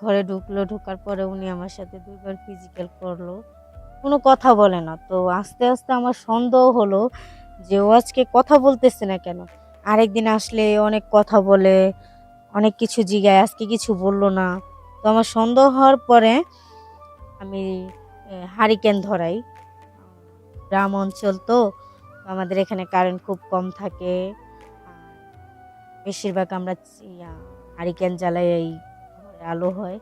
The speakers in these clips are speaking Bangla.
ঘরে ঢুকলো, ঢোকার পরে উনি আমার সাথে দুইবার ফিজিক্যাল করল। কোনো কথা বলে না। তো আস্তে আস্তে আমার সন্দেহ হলো যে ও আজকে কথা বলতেছে না কেন? আরেকদিন আসলে অনেক কথা বলে, অনেক কিছু জিগায়, আজকে কিছু বলল না। তো আমার সন্দেহ হওয়ার পরে আমি হারিকেন ধরাই। গ্রাম অঞ্চল তো আমাদের এখানে কারেন্ট খুব কম থাকে। বেশিরভাগ আমরা হারিকেন জ্বালাই এই আলো হয়।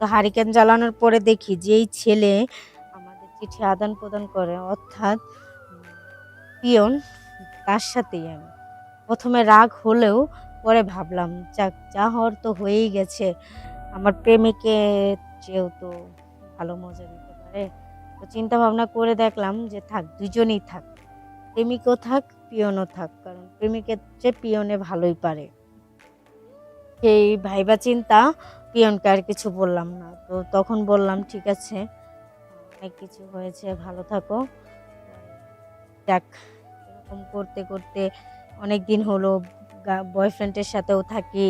তো হারিকেন জ্বালানোর পরে দেখি যে এই ছেলে আমাদের চিঠি আদান প্রদান করে, অর্থাৎ পিয়ন, তার সাথেই আমি। প্রথমে রাগ হলেও পরে ভাবলাম, যাক, যা হওয়ার তো হয়েই গেছে। আমার প্রেমিকে চেয়েও তো ভালো মজা দিতে পারে। তো চিন্তা ভাবনা করে দেখলাম যে, থাক, দুজনেই থাক। প্রেমিকও থাক, পিয়নও থাক। কারণ প্রেমিকের চেয়ে পিয়নে ভালোই পারে। সেই ভাইবা চিন্তা পিয়নকে আর কিছু বললাম না। তো তখন বললাম, ঠিক আছে, অনেক কিছু হয়েছে, ভালো থাকো। যাক, এরকম করতে করতে অনেক দিন হলো বয়ফ্রেন্ডের সাথেও থাকি।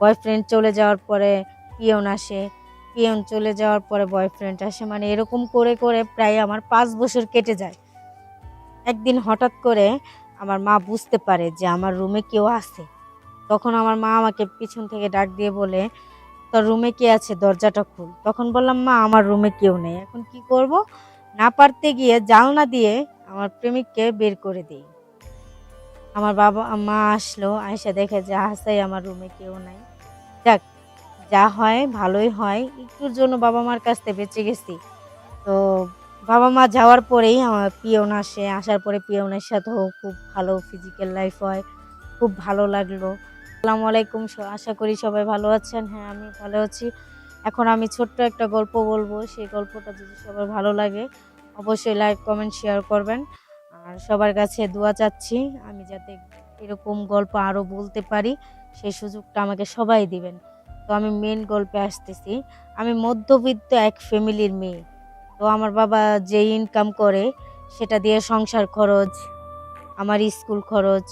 বয়ফ্রেন্ড চলে যাওয়ার পরে পিয়ন আসে। পিয়ন চলে যাওয়ার পরে বয়ফ্রেন্ড আসে। মানে এরকম করে করে প্রায় আমার পাঁচ বছর কেটে যায়। একদিন হঠাৎ করে আমার মা বুঝতে পারে যে আমার রুমে কেউ আছে। তখন আমার মা আমাকে পিছন থেকে ডাক দিয়ে বলে, তোর রুমে কে আছে? দরজাটা খুল। তখন বললাম, মা, আমার রুমে কেউ নেই। এখন কি করব? না পারতে গিয়ে জালনা দিয়ে আমার প্রেমিককে বের করে দিই। আমার বাবা, মা আসলো আয়সা দেখে যে হাসাই আমার রুমে কেউ নাই। যাক, যা হয়, ভালোই হয়। একটুর জন্য বাবা মার কাছ থেকে বেঁচে গেছি। তো বাবা মা যাওয়ার পরেই আমার পিয়ন আসে। আসার পরে পিয়নের সাথেও খুব ভালো ফিজিক্যাল লাইফ হয়। খুব ভালো লাগল। আসসালামু আলাইকুম। আশা করি সবাই ভালো আছেন। হ্যাঁ আমি ভালো আছি। এখন আমি ছোট্ট একটা গল্প বলব। সেই গল্পটা যদি সবার ভালো লাগে, অবশ্যই লাইক, কমেন্ট, শেয়ার করবেন। আর সবার কাছে দোয়া চাচ্ছি, আমি যাতে এরকম গল্প আরও বলতে পারি, সেই সুযোগটা আমাকে সবাই দিবেন। তো আমি মেন গল্পে আসতেছি। আমি মধ্যবিত্ত এক ফ্যামিলির মেয়ে। তো আমার বাবা যে ইনকাম করে, সেটা দিয়ে সংসার খরচ, আমার স্কুল খরচ,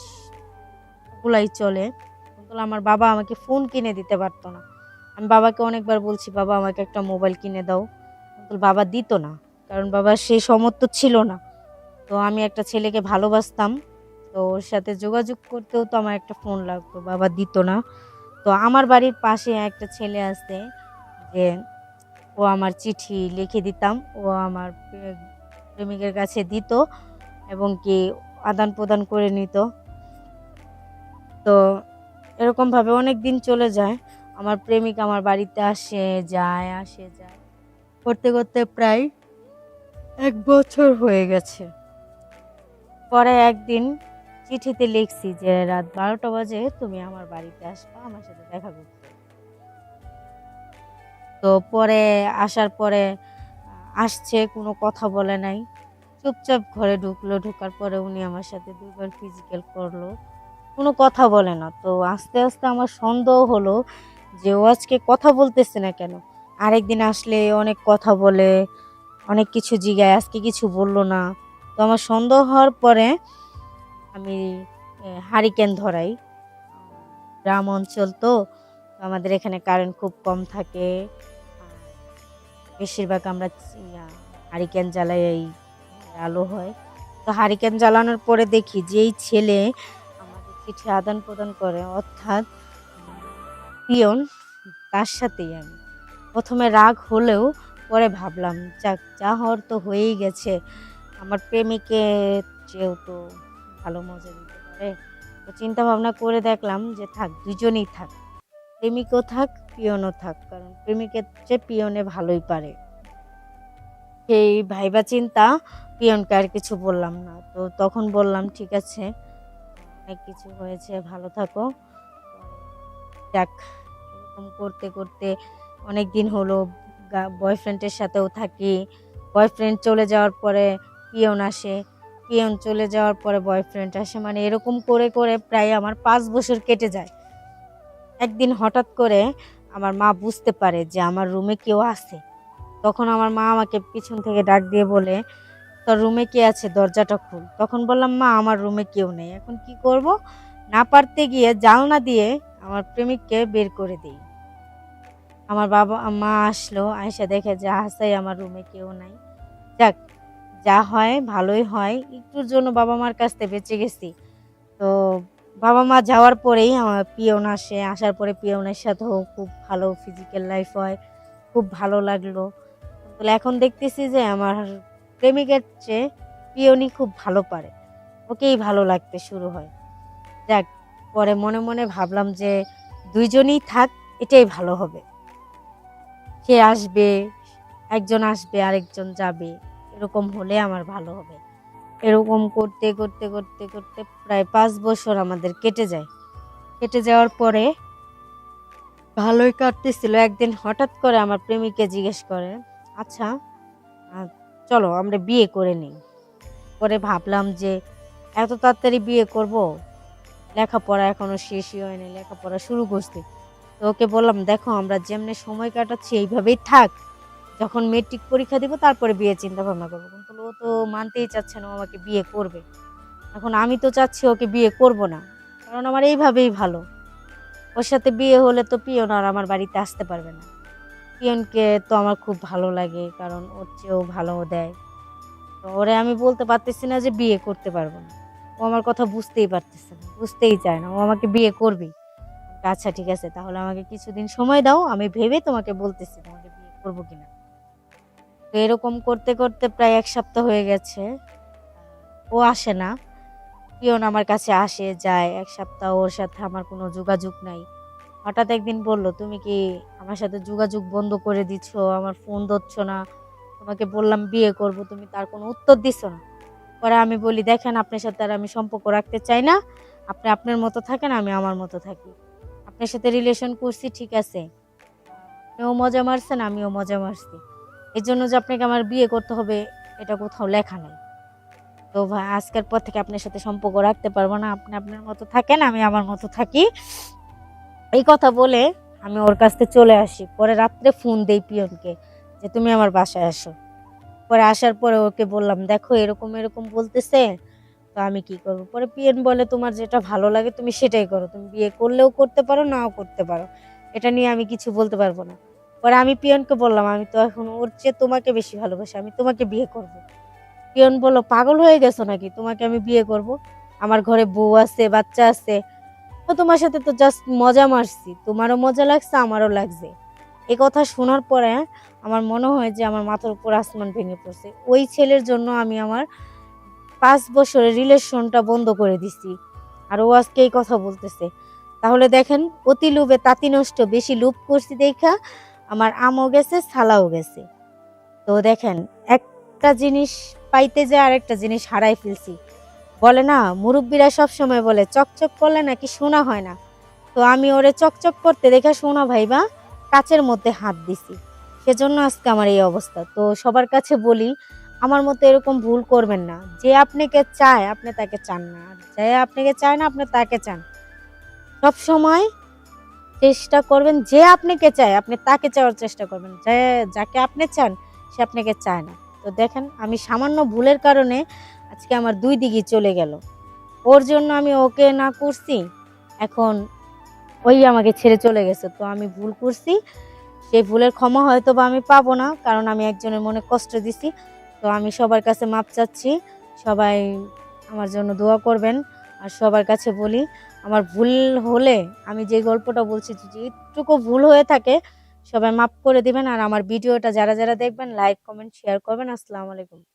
ওগুলাই চলে। কিন্তু আমার বাবা আমাকে ফোন কিনে দিতে পারতো না। আমি বাবাকে অনেকবার বলছি, বাবা, আমাকে একটা মোবাইল কিনে দাও। বাবা দিত না, কারণ বাবা সেই সমর্থ ছিল না। তো আমি একটা ছেলেকে ভালোবাসতাম, তো ওর সাথে যোগাযোগ করতেও তো আমার একটা ফোন লাগতো, বাবা দিত না। তো আমার বাড়ির পাশে একটা ছেলে আছে যে ও আমার চিঠি লিখে দিতাম, ও আমার প্রেমিকের কাছে দিত এবং কি আদান প্রদান করে নিত। তো এরকমভাবে অনেক দিন চলে যায়। আমার প্রেমিক আমার বাড়িতে আসে, যায় আসে, যায়। করতে করতে প্রায় এক বছর হয়ে গেছে। পরে একদিন চিঠিতে লিখছি যে, রাত বারোটা বাজে, তুমি আমার বাড়িতে আসবা, আমার সাথে দেখা করতে। তো পরে, আসার পরে আসছে, কোনো কথা বলে নাই। চুপচাপ ঘরে ঢুকলো, ঢোকার পরে উনি আমার সাথে দুইবার ফিজিক্যাল করল। কোনো কথা বলে না। তো আস্তে আস্তে আমার সন্দেহ হলো যে ও আজকে কথা বলতেছে না কেন? আরেকদিন আসলে অনেক কথা বলে, অনেক কিছু জিগায়, আজকে কিছু বলল না। তো আমার সন্দেহ হওয়ার পরে আমি হারিকেন ধরাই। গ্রাম অঞ্চল তো আমাদের এখানে কারেন্ট খুব কম থাকে। বেশিরভাগ আমরা হারিকেন জ্বালাই এই আলো হয়। তো হারিকেন জ্বালানোর পরে দেখি যে এই ছেলে চিঠি আদান প্রদান করে, অর্থাৎ পিয়ন তার সাথেই আমি। প্রথমে রাগ হলেও পরে ভাবলাম, যাক, যা হওয়ার তো হয়েই গেছে। আমার প্রেমিকে চেয়েও তো ভালো মজা দিতে পারে। তো চিন্তা ভাবনা করে দেখলাম যে, থাক, দুজনেই থাক। প্রেমিকও থাক, পিয়নও থাক, কারণ প্রেমিকের চেয়ে পিয়নে ভালোই পারে। সেই ভাইবা চিন্তা পিয়নকে আর কিছু বললাম না। তো তখন বললাম, ঠিক আছে অনেক কিছু হয়েছে, ভালো থাকো। যাক, এরকম করতে করতে অনেক দিন হলো বয়ফ্রেন্ডের সাথেও থাকি। বয়ফ্রেন্ড চলে যাওয়ার পরে পিয়ন আসে। পিয়ন চলে যাওয়ার পরে বয়ফ্রেন্ড আসে। মানে এরকম করে করে প্রায় আমার পাঁচ বছর কেটে যায়। একদিন হঠাৎ করে আমার মা বুঝতে পারে যে আমার রুমে কেউ আছে। তখন আমার মা আমাকে পিছন থেকে ডাক দিয়ে বলে তোর রুমে কে আছে? দরজাটা খুল। তখন বললাম, মা, আমার রুমে কেউ নেই। এখন কি করব? না পারতে গিয়ে জালনা দিয়ে আমার প্রেমিককে বের করে দিই। আমার বাবা, মা আসলো আয়সা দেখে যে হাসাই আমার রুমে কেউ নাই। যাক, যা হয়, ভালোই হয়। একটুর জন্য বাবা মার কাছ থেকে বেঁচে গেছি। তো বাবা মা যাওয়ার পরেই আমার পিয়ন আসে। আসার পরে পিয়নের সাথেও খুব ভালো ফিজিক্যাল লাইফ হয়। খুব ভালো লাগল। তাহলে এখন দেখতেছি যে, আমার প্রেমিকের চেয়ে পিয়নই খুব ভালো পারে। ওকেই ভালো লাগতে শুরু হয়। যাক, পরে মনে মনে ভাবলাম যে দুইজনই থাক, এটাই ভালো হবে। সে আসবে, একজন আসবে, আরেকজন যাবে, এরকম হলে আমার ভালো হবে। এরকম করতে করতে করতে করতে প্রায় পাঁচ বছর আমাদের কেটে যায়। কেটে যাওয়ার পরে ভালোই কাটতেছিল। একদিন হঠাৎ করে আমার প্রেমিককে জিজ্ঞেস করে আচ্ছা চলো আমরা বিয়ে করে নিই। পরে ভাবলাম যে এত তাড়াতাড়ি বিয়ে করব? লেখাপড়া এখনও শেষই হয়নি, লেখাপড়া শুরু করছি। তো ওকে বললাম, দেখো, আমরা যেমনি সময় কাটাচ্ছি, এইভাবেই থাক। যখন মেট্রিক পরীক্ষা দিব, তারপরে বিয়ে চিন্তা ভাবনা করব কিন্তু ও তো মানতেই চাচ্ছে না আমাকে বিয়ে করবে। এখন আমি তো চাচ্ছি ওকে বিয়ে করব না, কারণ আমার এইভাবেই ভালো। ওর সাথে বিয়ে হলে তো পিয়ন আর আমার বাড়িতে আসতে পারবে না। পিয়নকে তো আমার খুব ভালো লাগে, কারণ ওর চেয়েও ভালো দেয়। তো ওরে আমি বলতে পারতেছি না যে বিয়ে করতে পারব না। ও আমার কথা বুঝতেই পারতেছে না, বুঝতেই চায় না। ও আমাকে বিয়ে করবেই আচ্ছা ঠিক আছে, তাহলে আমাকে কিছুদিন সময় দাও, আমি ভেবে তোমাকে বলতেছি তোমাকে বিয়ে করব কিনা। তো এরকম করতে করতে প্রায় এক সপ্তাহ হয়ে গেছে। ও আসে না। পিয়ন আমার কাছে আসে, যায়। এক সপ্তাহ ওর সাথে আমার কোনো যোগাযোগ নাই। হঠাৎ একদিন বলল, তুমি কি আমার সাথে যোগাযোগ বন্ধ করে দিচ্ছ? আমার ফোন ধরছ না। তোমাকে বললাম বিয়ে করব, তুমি তার কোনো উত্তর দিচ্ছ না। পরে আমি বলি, দেখেন, আপনার সাথে আর আমি সম্পর্ক রাখতে চাই না। আপনি আপনার মতো থাকেন, আমি আমার মতো থাকি। আপনার সাথে রিলেশন করছি, ঠিক আছে। আপনিও মজা মারছেন আমিও মজা মারছি। এই জন্য যে আপনাকে আমার বিয়ে করতে হবে, এটা কোথাও লেখা নেই। তো ভাই, আজকের পর থেকে আপনার সাথে সম্পর্ক রাখতে পারব না। আপনি আপনার মতো থাকেন, আমি আমার মতো থাকি। এই কথা বলে আমি ওর কাছ থেকে চলে আসি। পরে রাত্রে ফোন দেই পিয়নকে যে, তুমি আমার বাসায় আসো। পরে আসার পরে ওকে বললাম, দেখো, এরকম এরকম বলতেছে, তো আমি কি করব? পরে পিয়ন বলে, তোমার যেটা ভালো লাগে তুমি সেটাই করো। তুমি বিয়ে করলেও করতে পারো, নাও করতে পারো। এটা নিয়ে আমি কিছু বলতে পারব না। পরে আমি পিয়নকে বললাম, আমি তো এখন ওর চেয়ে তোমাকে বেশি ভালোবাসি, আমি তোমাকে বিয়ে করব। পিয়ন বলল, পাগল হয়ে গেছো নাকি? তোমাকে আমি বিয়ে করব। আমার ঘরে বউ আছে, বাচ্চা আছে তো তোমার সাথে তো জাস্ট মজা মারছি। তোমারও মজা লাগছে, আমারও লাগছে। এ কথা শোনার পরে আমার মনে হয় যে আমার মাথার উপর আসমান ভেঙে পড়ছে। ওই ছেলের জন্য আমি আমার পাঁচ বছরের রিলেশনটা বন্ধ করে দিছি। আর ও আজকে এই কথা বলতেছে। তাহলে দেখেন, অতি লোভে তাঁতি নষ্ট, বেশি লোভ করছি দেখা, আমার আমও গেছে, ছালাও গেছে। তো দেখেন, একটা জিনিস পাইতে যায়, আরেকটা জিনিস হারাই ফেলছি। বলে, না, মুরব্বীরা সব সময় বলে, চকচক করলে নাকি শোনা হয় না। তো আমি ওরে চকচক করতে দেখে শোনা ভাইবা কাচের মধ্যে হাত দিছি। সেজন্য আজকে আমার এই অবস্থা। তো সবার কাছে বলি, আমার মতো এরকম ভুল করবেন না। যে আপনাকে চায়, আপনি তাকে চান না। যে আপনাকে চায় না, আপনি তাকে চান। সব সময় চেষ্টা করবেন, যে আপনাকে চায়, আপনি তাকে চাওয়ার চেষ্টা করবেন। যে যাকে আপনি চান, সে আপনাকে চায় না। তো দেখেন, আমি সামান্য ভুলের কারণে আজকে আমার দুই দিকে চলে গেল। ওর জন্য আমি ওকে না করছি, এখন ওই আমাকে ছেড়ে চলে গেছে। তো আমি ভুল করছি, সেই ভুলের ক্ষমা হয়তো বা আমি পাবো না, কারণ আমি একজনের মনে কষ্ট দিছি। তো আমি সবার কাছে মাপ চাচ্ছি, সবাই আমার জন্য দোয়া করবেন, আর সবার কাছে বলি, আমার ভুল হলে আমি যে গল্পটা বলছি যদি একটুকু ভুল হয়ে থাকে, সবাই মাফ করে দিবেন। আর আমার ভিডিওটা যারা যারা দেখবেন, লাইক, কমেন্ট, শেয়ার করবেন। আসসালামু আলাইকুম।